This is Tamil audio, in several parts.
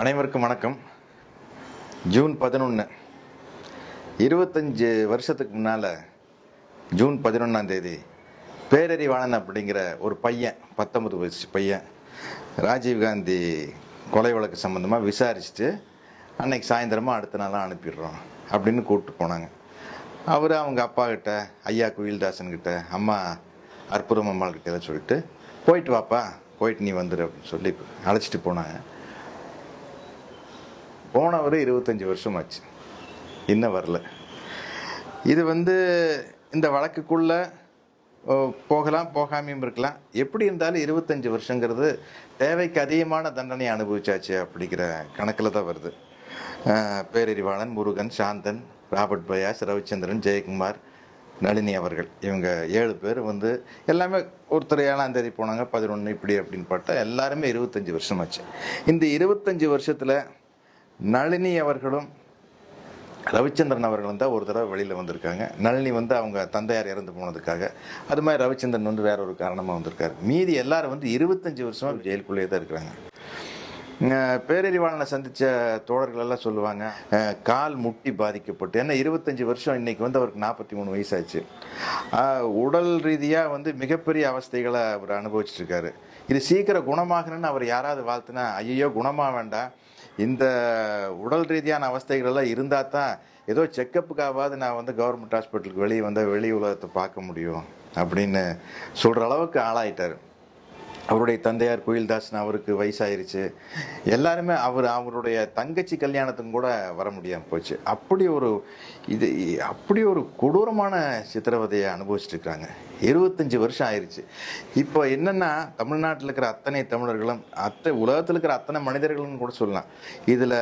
அனைவருக்கும் வணக்கம். ஜூன் பதினொன்று இருபத்தஞ்சு வருஷத்துக்கு முன்னால் ஜூன் பதினொன்றாம் தேதி பேரறிவாளன் அப்படிங்கிற ஒரு பையன் பத்தொன்பது வயசு பையன் ராஜீவ்காந்தி கொலை வழக்கு சம்மந்தமாக விசாரிச்சுட்டு அன்னைக்கு சாயந்தரமாக அடுத்த நாளாக அனுப்பிடுறோம் அப்படின்னு கூப்பிட்டு போனாங்க. அவர் அவங்க அப்பா கிட்ட ஐயா குயில்தாசன் கிட்ட அம்மா அற்புதம் அம்மாள் கிட்ட எல்லாம் சொல்லிட்டு போயிட்டு வாப்பா போயிட்டு நீ வந்துடு அப்படின்னு சொல்லி அழைச்சிட்டு போனாங்க. போனவர் இருபத்தஞ்சி வருஷம் ஆச்சு இன்னும் வரல. இது வந்து இந்த வழக்குக்குள்ள போகலாம் போகாமையும் இருக்கலாம். எப்படி இருந்தாலும் இருபத்தஞ்சி வருஷங்கிறது தேவைக்கு அதிகமான தண்டனை அனுபவிச்சாச்சு அப்படிங்கிற கணக்கில் தான் வருது. பேரறிவாளன் முருகன் சாந்தன் ராபர்ட் பயாஸ் ரவிச்சந்திரன் ஜெயக்குமார் நளினி அவர்கள். இவங்க ஏழு பேர் வந்து எல்லாமே ஒருத்தர் ஏழாம் தேதி போனாங்க பதினொன்று இப்படி அப்படின்னு பார்த்தா எல்லாருமே இருபத்தஞ்சி வருஷமாச்சு. இந்த இருபத்தஞ்சி வருஷத்தில் நளினி அவர்களும் ரவிச்சந்திரன் அவர்களும் தான் ஒரு தடவை வெளியில் வந்திருக்காங்க. நளினி வந்து அவங்க தந்தையார் இறந்து போனதுக்காக. அது மாதிரி ரவிச்சந்திரன் வந்து வேற ஒரு காரணமாக வந்திருக்காரு. மீதி எல்லாரும் வந்து இருபத்தஞ்சி வருஷமாக ஜெயிலுக்குள்ளேயே தான் இருக்கிறாங்க. பேரறிவாளனை சந்தித்த தோழர்கள் எல்லாம் சொல்லுவாங்க கால் முட்டி பாதிக்கப்பட்டு. ஏன்னா இருபத்தஞ்சி வருஷம் இன்னைக்கு வந்து அவருக்கு நாற்பத்தி மூணு வயசாச்சு. உடல் ரீதியாக வந்து மிகப்பெரிய அவஸ்தைகளை அவர் அனுபவிச்சுட்டு இருக்காரு. இது சீக்கிரம் குணமாகணும்னு அவர் யாராவது வாழ்த்துனா ஐயோ குணமாக வேண்டாம். இந்த உடல் ரீதியான அவஸ்தைகள் எல்லாம் இருந்தால் தான் ஏதோ செக்கப்புக்காவது நான் வந்து கவர்மெண்ட் ஹாஸ்பிட்டலுக்கு வெளியே வந்தால் வெளி உலகத்தை பார்க்க முடியும் அப்படின்னு சொல்கிற அளவுக்கு ஆளாயிட்டார். அவருடைய தந்தையார் குயில்தாசன் அவருக்கு வயசாயிருச்சு. எல்லாருமே அவர் அவருடைய தங்கச்சி கல்யாணத்துக்கும் கூட வர முடியாமல் போச்சு. அப்படி ஒரு இது அப்படி ஒரு கொடூரமான சித்திரவதையை அனுபவிச்சுட்டு இருக்காங்க இருபத்தஞ்சி வருஷம் ஆயிருச்சு. இப்போ என்னென்னா தமிழ்நாட்டில் இருக்கிற அத்தனை தமிழர்களும் அத்தை உலகத்தில் இருக்கிற அத்தனை மனிதர்களும் கூட சொல்லலாம். இதில்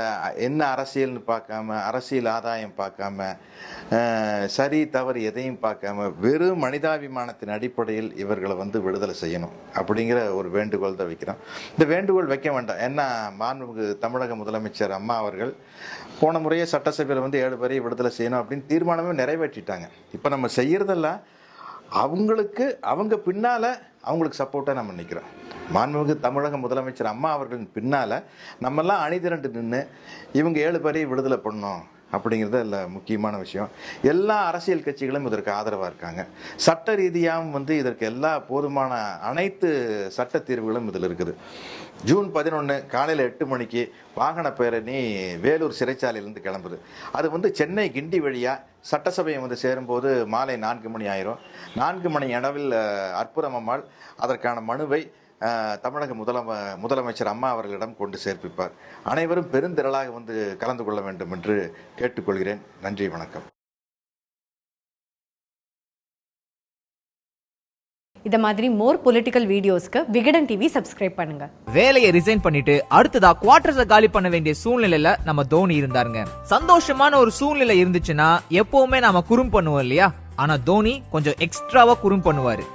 என்ன அரசியல்னு பார்க்காம அரசியல் ஆதாயம் பார்க்காம சரி தவறு எதையும் பார்க்காம வெறும் மனிதாபிமானத்தின் அடிப்படையில் இவர்களை வந்து விடுதலை செய்யணும். அப்படிங்கிற ஒரு வேண்டுகோள் தான் வைக்கிறோம். இந்த வேண்டுகோள் வைக்க வேண்டாம். ஏன்னா மாண்புமிகு தமிழக முதலமைச்சர் அம்மா அவர்கள் போன முறையே சட்டசபையில் வந்து ஏழு பேரை விடுதலை செய்யணும் அப்படின்னு தீர்மானமே நிறைவேற்றிட்டாங்க. இப்போ நம்ம செய்கிறதெல்லாம் அவங்களுக்கு அவங்க பின்னால் அவங்களுக்கு சப்போர்ட்டாக நம்ம நிற்கிறோம் மாண்புமிகு தமிழக முதலமைச்சர் அம்மா அவர்களின் பின்னால் நம்மெல்லாம் அணிதிரண்டு நின்று இவங்க ஏழு பேரையும் விடுதலை பண்ணணும். அப்படிங்கிறது அதில் முக்கியமான விஷயம். எல்லா அரசியல் கட்சிகளும் இதற்கு ஆதரவாக இருக்காங்க. சட்ட ரீதியாகவும் வந்து இதற்கு எல்லா போதுமான அனைத்து சட்ட தீர்வுகளும் இதில் இருக்குது. ஜூன் பதினொன்று காலையில் எட்டு மணிக்கு வாகன பேரணி வேலூர் சிறைச்சாலையிலேருந்து கிளம்புது. அது வந்து சென்னை கிண்டி வழியாக சட்டசபையை வந்து சேரும்போது மாலை நான்கு மணி ஆயிரும். நான்கு மணி அளவில் அற்புதம் அம்மாள் அதற்கான மனுவை தமிழக முதலம முதலமைச்சர் அம்மா அவர்களிடம் கொண்டு சேர்ப்பிப்பார். அனைவரும் பெருந்திரளாக வந்து கலந்து கொள்ள வேண்டும் என்று கேட்டுக்கொள்கிறேன். நன்றி வணக்கம். இத மாதிரி மோர் பொலிட்டிக்கல் வீடியோஸ்க்கு விகடன் டிவி சப்ஸ்கிரைப் பண்ணுங்க. வேலையை ரிசைன் பண்ணிட்டு அடுத்ததா குவார்டர்ஸ காலி பண்ண வேண்டிய சூழ்நிலையில நம்ம தோனி இருந்தாருங்க. சந்தோஷமான ஒரு சூழ்நிலை இருந்துச்சுன்னா எப்பவுமே நாம குறும் பண்ணுவோம் இல்லையா? ஆனா தோனி கொஞ்சம் எக்ஸ்ட்ராவா குறும் பண்ணுவாரு.